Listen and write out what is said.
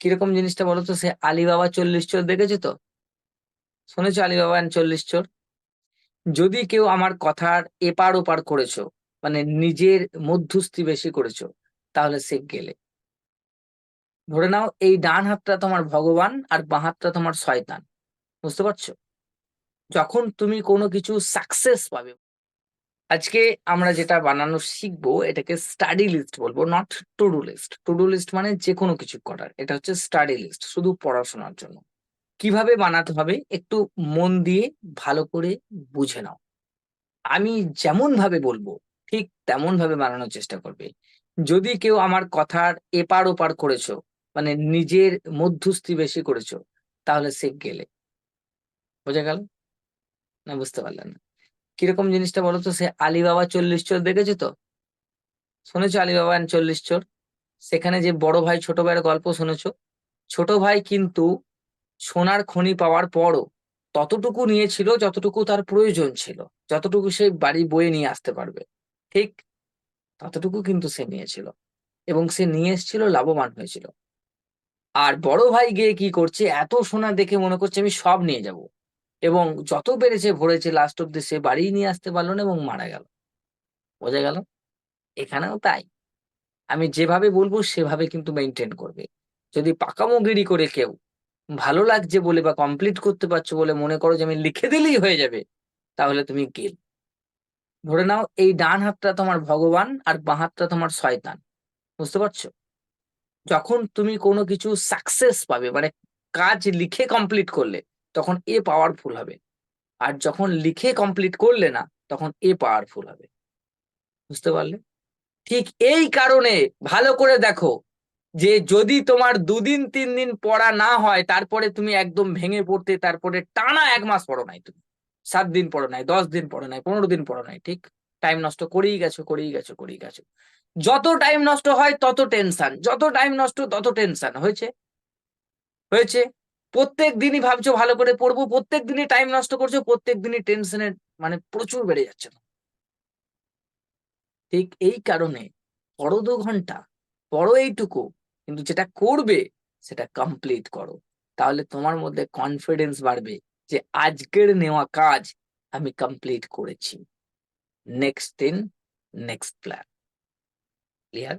কীরকম জিনিসটা বলো তো সে আলিবাবা চল্লিশ চোর দেখেছ তো? শুনেছো আলিবাবা চল্লিশ চোর? যদি কেউ আমার কথার এপার ওপার করেছ মানে নিজের মধ্যস্থি বেশি করেছ, তাহলে সে গেলে। ধরে নাও, এই ডান হাতটা তোমার ভগবান আর বাঁ হাতটা তোমার শয়তান। বুঝতে পারছ? যখন তুমি কোনো কিছু সাকসেস পাবে আজকে আমরা যেটা বানানো শিখব, এটাকে স্টাডি লিস্ট বলব not to do list to do list মানে যে কোনো কিছু করার, এটা হচ্ছে স্টাডি লিস্ট শুধু পড়াশোনার জন্য। কীভাবে বানাতে হবে, একটু মন দিয়ে ভালো করে বুঝে নাও। আমি যেমন ভাবে বলব, ঠিক তেমন ভাবে বানানোর চেষ্টা করবে। যদি কেউ আমার কথার এপার ওপার করেছ মানে নিজের মধ্যস্থি বেশি করেছ, তাহলে সে গেলে। বোঝা গেল? না বুঝতে পারলেন না? কীরকম জিনিসটা বলো তো সে আলিবাবা চল্লিশ চোর দেখেছ তো? শুনেছো আলিবাবা চল্লিশ চোর? সেখানে যে বড় ভাই, ছোট ভাইয়ের গল্প শুনেছো? ছোট ভাই কিন্তু সোনার খনি পাওয়ার পরও ততটুকু নিয়েছিল যতটুকু তার প্রয়োজন ছিল, যতটুকু সে বাড়ি বয়ে নিয়ে আসতে পারবে। ঠিক ততটুকু কিন্তু সে নিয়েছিল এবং সে নিয়ে এসেছিল, লাভবান হয়েছিল। আর বড় ভাই গিয়ে কি করছে? এত সোনা দেখে মনে করছে, আমি সব নিয়ে যাব। এবং যত পেরেছে ভরেছে লাস্ট অব্দি সে বাড়ি নিয়ে আসতে পারল না এবং মারা গেল। বোঝা গেল? এখানেও তাই। আমি যেভাবে বলব, সেভাবে কিন্তু মেনটেন করবে। যদি পাকামোগিরি করে কেউ, ভালো লাগছে বলে বা কমপ্লিট করতে পারছ বলে মনে করো যে আমি লিখে দিলেই হয়ে যাবে, তাহলে তুমি গেল ধরে নাও, এই ডান হাতটা তোমার ভগবান আর বাঁ হাতটা তোমার শয়তান। বুঝতে পারছ? যখন তুমি কোনো কিছু সাকসেস পাবে মানে কাজ লিখে কমপ্লিট করলে তখন এ পাওয়ারফুল হবে। আর যখন লিখে কমপ্লিট করলে না, তখন এ পাওয়ারফুল হবে। বুঝতে পারলে? ঠিক এই কারণে ভালো করে দেখো যে যদি তোমার দুদিন, তিন দিন পড়া না হয়, তারপরে তুমি একদম ভেঙে পড়তে, তারপরে টানা এক মাস পড়ো নাই তুমি। সাত দিন পড়ো নাই, দশ দিন পড়ো নাই, পনেরো দিন পড়ো নাই, ঠিক? টাইম নষ্ট করেই গেছো করেই গেছো করেই গেছো। যত টাইম নষ্ট হয়, তত টেনশন যত টাইম নষ্ট, তত টেনশন হয়েছে? হয়েছে? প্রত্যেক দিনই ভাবছ ভালো করে পড়ব, প্রত্যেক দিনই টাইম নষ্ট করছ, প্রত্যেক দিনই টেনশনের মানে প্রচুর বেড়ে যাচ্ছে। ঠিক এই কারণে পড়ো দু ঘণ্টা, পড়ো এইটুকু, কিন্তু যেটা করবে সেটা কমপ্লিট করো। তাহলে তোমার মধ্যে কনফিডেন্স বাড়বে যে আজকের নেওয়া কাজ আমি কমপ্লিট করেছি। নেক্সট দিন নেক্সট প্ল্যান ক্লিয়ার